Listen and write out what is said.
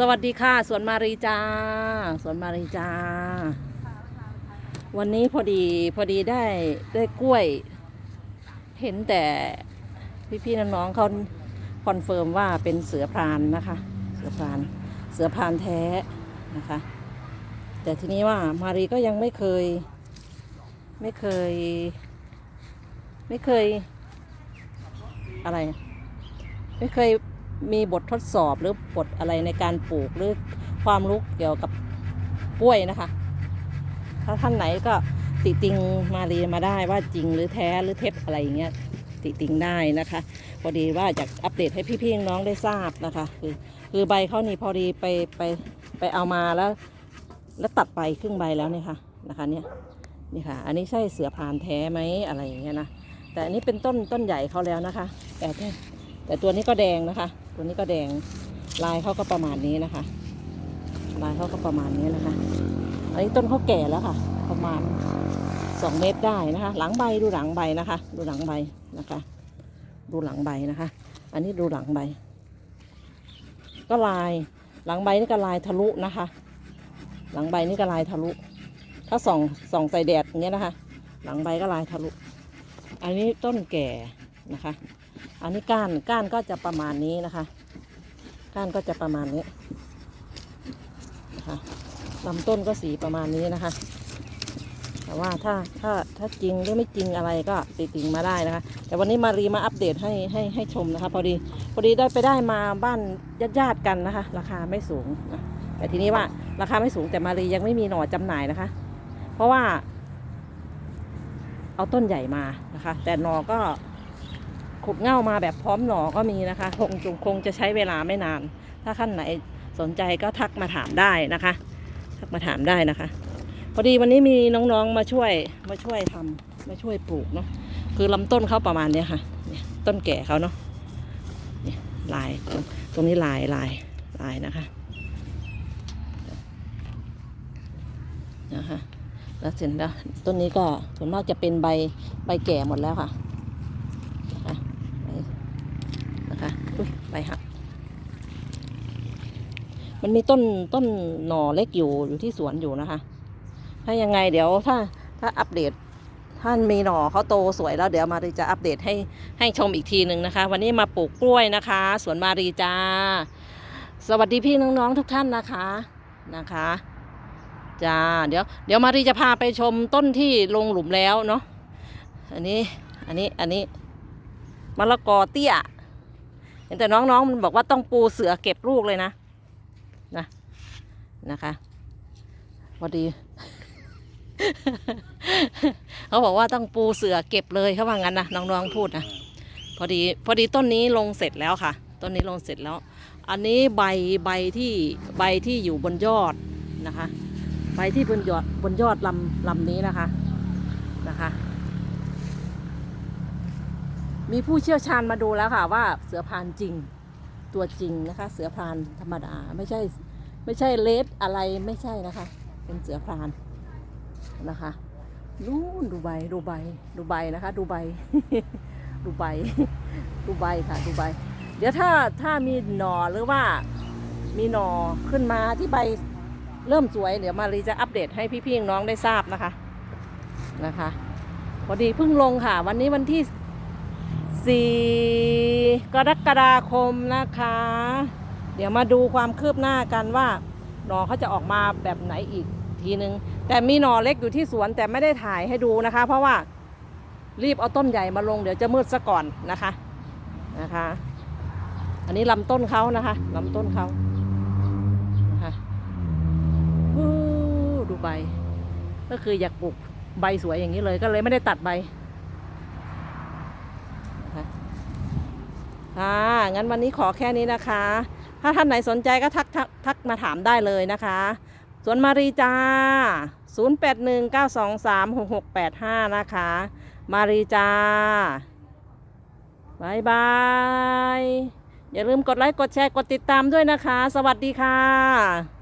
สวัสดีค่ะ สวนมารีจ้า สวนมารีจ้า วันนี้พอดีพอดีได้ได้กล้วย เห็นแต่พี่ๆน้องๆเขาคอนเฟิร์มว่าเป็นเสือพรานนะคะ เสือพรานเสือพรานแท้นะคะ แต่ทีนี้ว่ามารีก็ยังไม่เคย ไม่เคย ไม่เคย อะไร ไม่เคย มีบททดสอบหรือบทอะไรในการปลูกหรือความรู้เกี่ยวกับกล้วยนะคะ ถ้าท่านไหนก็ติติงมารีมาได้ว่าจริงหรือแท้หรือเท็จอะไรอย่างเงี้ยติติงได้นะคะพอดีว่าอยากอัปเดตให้พี่ๆน้องได้ทราบนะคะ คือคือใบเขานี่พอดีไปไปไปเอามาแล้ว แล้วตัดไปครึ่งใบแล้วเนี่ยค่ะนะคะเนี่ยนี่ค่ะ อันนี้ใช่เสือพานแท้ไหมอะไรอย่างเงี้ยนะแต่อันนี้เป็นต้นต้นใหญ่เขาแล้วนะคะ แต่แต่ตัวนี้ก็แดงนะคะ ตัวนี้ก็แดงลายเขาก็ประมาณนี้นะคะ ลายเขาก็ประมาณนี้นะคะ อันนี้ต้นเขาแก่แล้วค่ะ ประมาณสองเมตรได้นะคะ หลังใบดูหลังใบนะคะ ดูหลังใบนะคะ ดูหลังใบนะคะ อันนี้ดูหลังใบ ก็ลายหลังใบนี่ก็ลายทะลุนะคะ หลังใบนี่ก็ลายทะลุ ถ้าส่องส่องใส่แดดอย่างเงี้ยนะคะ หลังใบก็ลายทะลุ อันนี้ต้นแก่นะคะ อันนี้ก้านก้านก็จะประมาณนี้นะคะ ก้านก็จะประมาณนี้นะคะลำต้นก็สีประมาณนี้นะคะ แต่ว่าถ้าถ้าถ้าจริงหรือไม่จริงอะไรก็ติดติงมาได้นะคะ แต่วันนี้มารีมาอัปเดตให้ให้ให้ชมนะคะพอดีพอดีได้ไปได้มาบ้านญาติญาติกันนะคะ ราคาไม่สูงนะแต่ทีนี้ว่าราคาไม่สูงแต่มารียังไม่มีหน่อจำหน่ายนะคะ เพราะว่า เอาต้นใหญ่มานะคะ แต่หน่อก็ ขุดเง่ามาแบบพร้อมหน่อก็มีนะคะ คงคงคงจะใช้เวลาไม่นาน ถ้าท่านไหนสนใจก็ทักมาถามได้นะคะ ทักมาถามได้นะคะ พอดีวันนี้มีน้องๆมาช่วยมาช่วยทำมาช่วยปลูกเนาะคือลำต้นเขาประมาณเนี้ยค่ะเนี่ยต้นแก่เขาเนาะเนี่ยลายตรงตรงนี้ลายลายลายนะคะนะคะแล้วเสร็จแล้วต้นนี้ก็ส่วนมากจะเป็นใบใบแก่หมดแล้วค่ะใบนะคะ อุ้ยใบหัก มันมีต้นต้นหน่อเล็กอยู่อยู่ที่สวนอยู่นะคะ ถ้ายังไงเดี๋ยวถ้าถ้าอัปเดตท่านมีหน่อเขาโตสวยแล้วเดี๋ยวมารีจะอัปเดตให้ให้ชมอีกทีหนึ่งนะคะ วันนี้มาปลูกกล้วยนะคะ สวนมารีจ้า สวัสดีพี่น้องๆทุกท่านนะคะนะคะจ้าเดี๋ยวเดี๋ยวมารีจะพาไปชมต้นที่ลงหลุมแล้วเนาะอันนี้อันนี้อันนี้มะละกอเตี้ย เห็นแต่น้องๆมันบอกว่าต้องปูเสือเก็บลูกเลยนะนะนะคะพอดี เขาบอกว่าต้องปูเสือเก็บเลยเขาว่างั้นนะน้องๆพูดนะพอดีพอดีต้นนี้ลงเสร็จแล้วค่ะ ต้นนี้ลงเสร็จแล้ว อันนี้ใบใบที่ใบที่อยู่บนยอดนะคะไปที่บนยอดบนยอดลำลำนี้นะคะนะคะ มีผู้เชี่ยวชาญมาดูแล้วค่ะว่าเสือพานจริงตัวจริงนะคะ เสือพานธรรมดาไม่ใช่ไม่ใช่เลสอะไรไม่ใช่นะคะ เป็นเสือพรานนะคะนู่นดูใบดูใบดูใบนะคะดูใบดูใบดูใบค่ะดูใบ เดี๋ยวถ้าถ้ามีหนอหรือว่ามีหนอขึ้นมาที่ใบเริ่มสวย เดี๋ยวมารีจะอัปเดตให้พี่ๆน้องได้ทราบนะคะนะคะพอดีเพิ่งลงค่ะ วันนี้วันที่ 4 กรกฎาคมนะคะ เดี๋ยวมาดูความคืบหน้ากันว่าหนอเขาจะออกมาแบบไหนอีกทีนึง แต่มีหนอเล็กอยู่ที่สวนแต่ไม่ได้ถ่ายให้ดูนะคะ เพราะว่ารีบเอาต้นใหญ่มาลงเดี๋ยวจะมืดซะก่อนนะคะนะคะ อันนี้ลำต้นเขานะคะลำต้นเขานะคะดูใบ ก็คืออยากปลูกใบสวยอย่างนี้เลยก็เลยไม่ได้ตัดใบนะคะ ค่ะงั้นวันนี้ขอแค่นี้นะคะ ถ้าท่านไหนสนใจก็ทักทักทักมาถามได้เลยนะคะสวนมารีจ้า 0819236685 นะคะ มารีจ้าบายบาย อย่าลืมกดไลค์ กดแชร์ กดติดตามด้วยนะคะ สวัสดีค่ะ